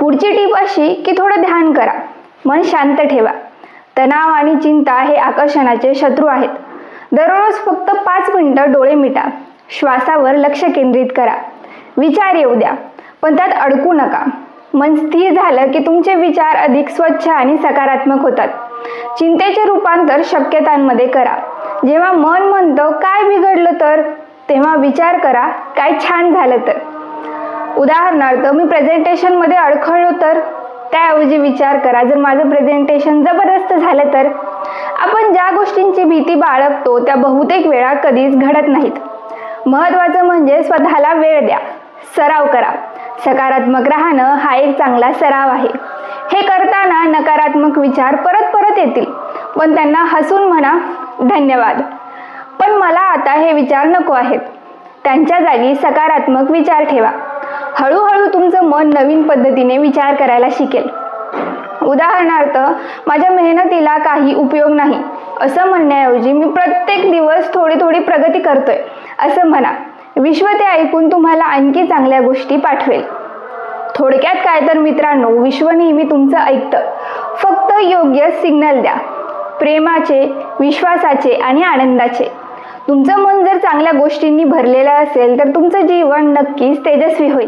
पुढची टीप अशी की थोडं ध्यान करा. मन शांत ठेवा. तणाव आणि चिंता हे आकर्षणाचे शत्रू आहेत. दररोज फक्त पाच मिनटं डोळे मिटा. श्वासावर लक्ष केंद्रित करा. विचार येऊ द्या पण त्यात अडकू नका. मन स्थिर झालं की तुमचे विचार अधिक स्वच्छ आणि सकारात्मक होतात. चिंतेचे रूपांतर शक्यतांमध्ये करा. जेव्हा मन म्हणतं काय बिघडलं तर? तेव्हा विचार करा काय छान झालं तर? उदाहरणार्थ मी प्रेझेंटेशनमध्ये अडखळलो तर? त्याऐवजी विचार करा जर माझं प्रेझेंटेशन जबरदस्त झालं तर? आपण ज्या गोष्टींची भीती बाळगतो त्या बहुतेक वेळा कधीच घडत नाहीत. महत्त्वाचं म्हणजे स्वतःला वेळ द्या सराव करा. सकारात्मक राहणं हा एक चांगला सराव आहे. हे करताना नकारात्मक विचार परत परत येतील. पण त्यांना हसून म्हणा धन्यवाद. पण मला आता हे विचार नको आहेत. त्यांच्या जागी सकारात्मक विचार ठेवा. हळूहळू तुमचं मन नवीन पद्धतीने विचार करायला शिकेल. उदाहरणार्थ माझ्या मेहनतीला काही उपयोग नाही. असं म्हणण्याऐवजी मी प्रत्येक दिवस थोडी थोडी प्रगती करतोय असं म्हणा. विश्व ते ऐकून तुम्हाला आणखी चांगल्या गोष्टी पाठवेल. थोडक्यात काय तर मित्रांनो विश्व नेहमी तुमचं ऐकतं. फक्त योग्य सिग्नल द्या. प्रेमाचे विश्वासाचे आणि आनंदाचे. तुमचं मन जर चांगल्या गोष्टींनी भरलेलं असेल तर तुमचं जीवन नक्कीच तेजस्वी होईल.